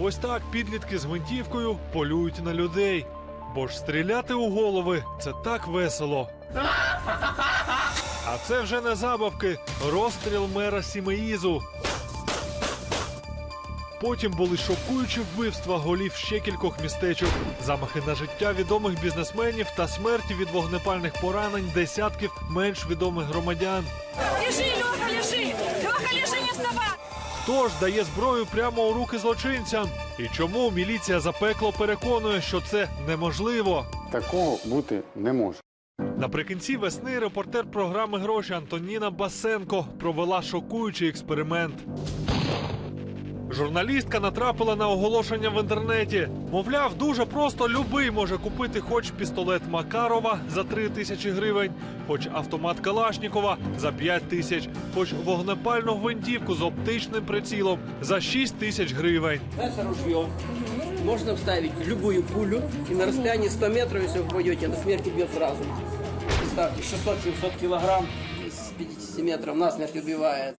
Ось так підлітки з гвинтівкою полюють на людей. Бо ж стріляти у голови це так весело. А це вже не забавки, розстріл мера Сімеїзу. Потім були шокуючі вбивства голів ще кількох містечок, замахи на життя відомих бізнесменів та смерті від вогнепальних поранень десятків менш відомих громадян. Лежи, Леха, лежи! Леха, лежи, не вставай! Хто ж дає зброю прямо у руки злочинцям? І чому міліція запекло переконує, що це неможливо? Такого бути не може. Наприкінці весни репортер програми гроші Антоніна Басенко провела шокуючий експеримент. Журналістка натрапила на оголошення в інтернеті. Мовляв, дуже просто любий може купити хоч пістолет Макарова за 3 тисячі гривень, хоч автомат Калашнікова за 5 тисяч, хоч вогнепальну гвинтівку з оптичним прицілом за 6 тысяч гривень. Это ружье. Можно вставить любую пулю, и на расстоянии 100 метров, если вы попадете, на смерть убьет сразу. Представьте, 600-700 килограмм с 50 метров насмерть убивает.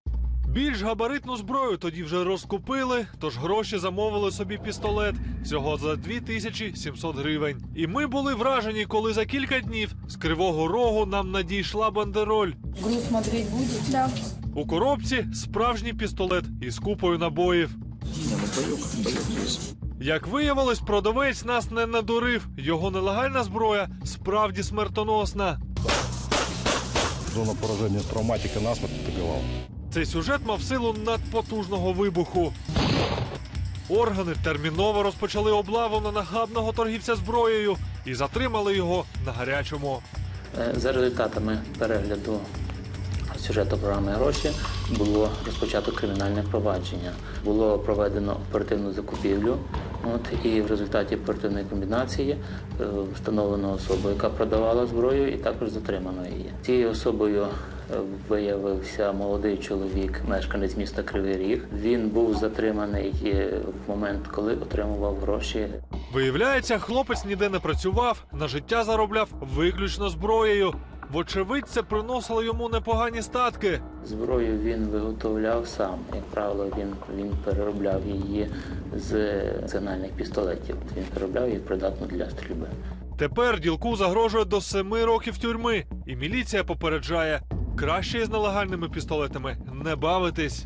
Більш габаритну зброю тоді вже розкупили, тож гроші замовили собі пістолет всього за 2700 гривень. І ми були вражені, коли за кілька днів з кривого рогу нам надійшла бандероль. Груз смотреть будет? Да. У коробці справжній пістолет із купою набоїв. Як виявилось, продавець нас не надурив. Його нелегальна зброя справді смертоносна. Зона поражения травматика насмерть добивал. Цей сюжет мав силу надпотужного вибуху. Органи терміново розпочали облаву на нахабного торгівця зброєю і затримали його на гарячому. Е, За результатами перегляду сюжету програми гроші було розпочато кримінальне провадження. Було проведено оперативну закупівлю. От, і в результаті оперативної комбінації е, встановлено особу, яка продавала зброю, і також затримано її. Цією особою виявився молодий чоловік, мешканець міста Кривий Ріг. Він був затриманий е, в момент, коли отримував гроші Виявляється, хлопець ніде не працював, на життя заробляв виключно зброєю. Вочевидь, це приносило йому непогані статки. Зброю він виготовляв сам. Як правило, він, він переробляв її з національних пістолетів. Він переробляв її придатну для стрільби. Тепер ділку загрожує до семи років тюрми, і міліція попереджає краще із нелегальними пістолетами не бавитись.